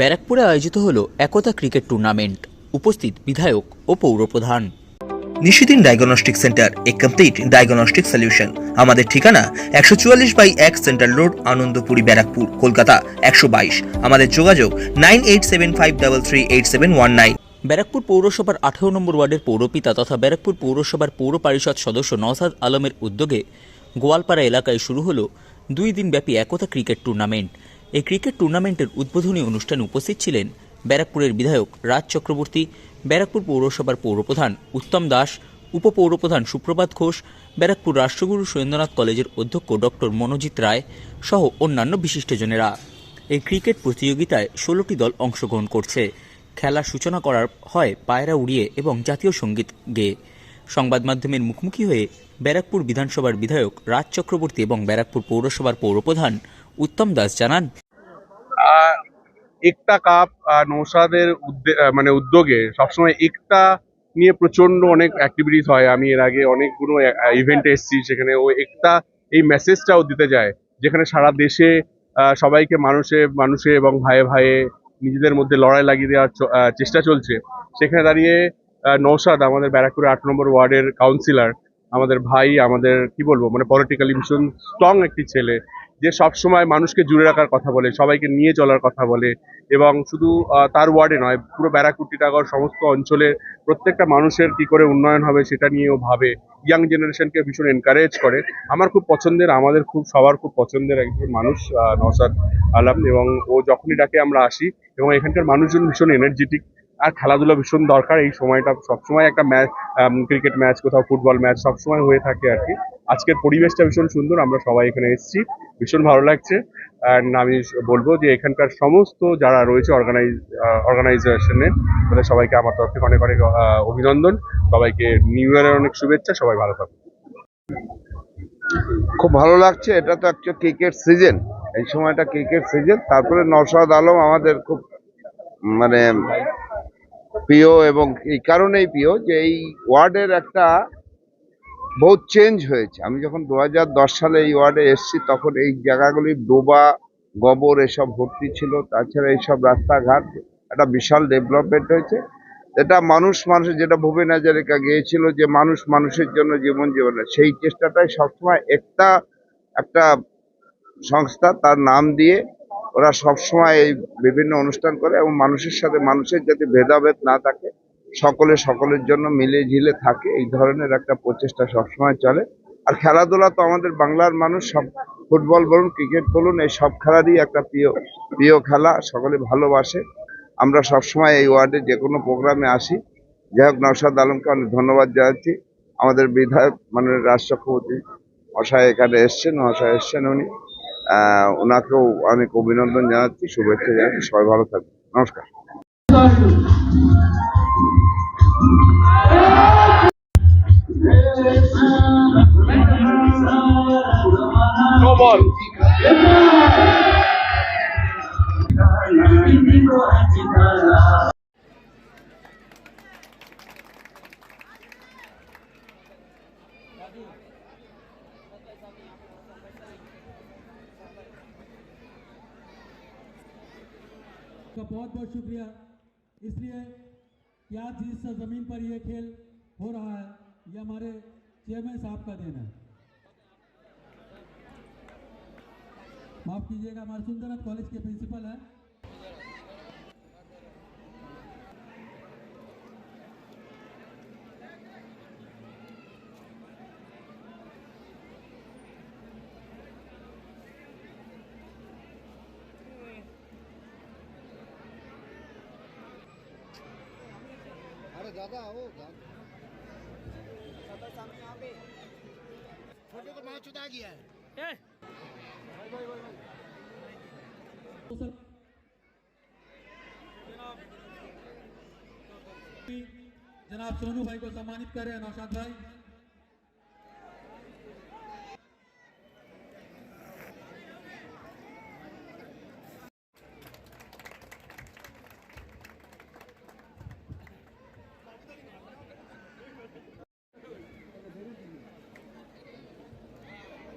ব্যারাকপুরে আয়োজিত হলো একতা ক্রিকেট টুর্নামেন্ট। উপস্থিত বিধায়ক ও পৌরপ্রধান। নিশিদিন ডায়াগনস্টিক সেন্টার এ কমপ্লিট ডায়াগনস্টিক সলিউশন। আমাদের ঠিকানা একশো চুয়াল্লিশ বাই এক সেন্ট্রাল রোড আনন্দপুরি ব্যারাকপুর কলকাতা একশো বাইশ। আমাদের যোগাযোগ nine eight seven five double three eight seven one nine. Barrackpore পৌরসভার আঠেরো নম্বর ওয়ার্ডের পৌরপিতা তথা ব্যারাকপুর পৌরসভার পৌর পরিষদ সদস্য নওসাদ আলমের উদ্যোগে গোয়ালপাড়া এলাকায় শুরু হলো দুই দিনব্যাপী একতা ক্রিকেট টুর্নামেন্ট। এই ক্রিকেট টুর্নামেন্টের উদ্বোধনী অনুষ্ঠানে উপস্থিত ছিলেন ব্যারাকপুরের বিধায়ক রাজ চক্রবর্তী, ব্যারাকপুর পৌরসভার পৌরপ্রধান উত্তম দাস, উপপৌরপ্রধান সুপ্রভাত ঘোষ, ব্যারাকপুর রাষ্ট্রগুরু সুরেন্দ্রনাথ কলেজের অধ্যক্ষ ডক্টর মনোজিৎ রায় সহ অন্যান্য বিশিষ্টজনেরা। এই ক্রিকেট প্রতিযোগিতায় ষোলোটি দল অংশগ্রহণ করছে। খেলার সূচনা করার হয় পায়রা উড়িয়ে এবং জাতীয় সংগীত গেয়ে সংবাদ মাধ্যমের মুখোমুখি হয়ে ব্যারাকপুর বিধানসভার বিধায়ক রাজ চক্রবর্তী এবং ব্যারাকপুর পৌরসভার পৌরপ্রধান উত্তম দাস জানান একটা কাপ নৌসাদের মানে উদ্যোগে সবসময় একটা নিয়ে প্রচণ্ড অনেক অ্যাক্টিভিটিস হয়। আমি এর আগে অনেকগুলো ইভেন্টে এসেছি সেখানে। ও একটা এই মেসেজটাও দিতে যায়। যেখানে সারা দেশে সবাইকে মানুষে মানুষে এবং ভাইয়ে ভাইয়ে নিজেদের মধ্যে লড়াই লাগিয়ে দেওয়ার চেষ্টা চলছে। সেখানে দাঁড়িয়ে নৌসাদ আমাদের ব্যারাকপুর আট নম্বর ওয়ার্ডের কাউন্সিলর আমাদের ভাই, আমাদের কি বলব? মানে পলিটিক্যালি ভীষণ স্ট্রং একটি ছেলে। যে সব সময় মানুষকে জুড়ে রাখার কথা বলে, সবাইকে নিয়ে চলার কথা বলে এবং শুধু তার ওয়ার্ডে নয়, পুরো ব্যারাকপুর টিটাগড় সমস্ত অঞ্চলে প্রত্যেকটা মানুষের কি করে উন্নয়ন হবে সেটা নিয়েও ভাবে। ইয়াং জেনারেশনকে ভীষণ এনকারেজ করে। আমার খুব পছন্দের, আমাদের খুব, সবার খুব পছন্দের একজন মানুষ নওশাদ আলম এবং ও যখনই ডাকে আমরা আসি এবং এখানকার মানুষজন ভীষণ এনার্জেটিক আর খেলাধুলা ভীষণ দরকার এই সময়টা। সবসময় একটা ম্যাচ ক্রিকেট ম্যাচ কোথাও ফুটবল ম্যাচ সবসময় হয়ে থাকে আর কি। আজকের পরিবেশটা ভীষণ সুন্দর, আমরা সবাই এখানে এসেছি। ভীষণ ভালো লাগছে। অ্যান্ড আমি বলব যে এখানকার সমস্ত যারা রয়েছে অর্গানাইজ অর্গানাইজেশনে তাদের সবাইকে আমার তরফ থেকে অনেক অনেক অভিনন্দন। সবাইকে নিউ ইয়ারের অনেক শুভেচ্ছা, সবাই ভালো থাকুন। খুব ভালো লাগছে, এটা তো একটা ক্রিকেট সিজন এই সময়টা ক্রিকেট সিজন তারপরে নওশাদ আলম আমাদের খুব মানে প্রিয় এবং এই কারণেই প্রিয় যে এই ওয়ার্ডের একটা বহুত চেঞ্জ হয়েছে। আমি যখন দু হাজার দশ সালে এই ওয়ার্ডে এসেছি, তখন এই জায়গাগুলি ডোবা, গোবর এসব ভর্তি ছিল, তাছাড়া এইসব রাস্তাঘাট, একটা বিশাল ডেভেলপমেন্ট হয়েছে। এটা মানুষ মানুষের যেটা ভুবেন হাজারিকা গিয়েছিল যে মানুষ মানুষের জন্য জীবন জীবনে, সেই চেষ্টাটাই সবসময় একটা একটা সংস্থা তার নাম দিয়ে ওরা সবসময় এই বিভিন্ন অনুষ্ঠান করে এবং মানুষের সাথে মানুষের যাতে ভেদাভেদ না থাকে সকলে সকলের জন্য মিলে ঝিলে থাকে, এই ধরনের একটা প্রচেষ্টা সবসময় চলে। আর খেলাধুলা তো আমাদের বাংলার মানুষ, সব ফুটবল বলুন, ক্রিকেট বলুন, এই সব খেলারই একটা প্রিয় প্রিয় খেলা, সকলে ভালোবাসে। আমরা সবসময় এই ওয়ার্ডে যে কোনো প্রোগ্রামে আসি। যাই হোক, নওশাদ আলমকে অনেক ধন্যবাদ জানাচ্ছি। আমাদের বিধায়ক মানে চক্রবর্তী মশাই এখানে এসছেন, মশাই এসছেন উনি। ওনাকেও অনেক অভিনন্দন জানাচ্ছি, শুভেচ্ছা জানাচ্ছি, সবাই ভালো থাকবে নমস্কার। का बहुत बहुत शुक्रिया। इसलिए कि आज जिस ज़मीन पर यह खेल हो रहा है, ये हमारे चेयरमैन साहब का देन है। माफ़ कीजिएगा, हमारे सुंदरनाथ कॉलेज के प्रिंसिपल हैं। ज़्यादा हो छोटे को तो माँ गया है। जनाब सोनू भाई को सम्मानित करें नौशाद भाई।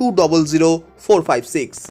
two double zero four five six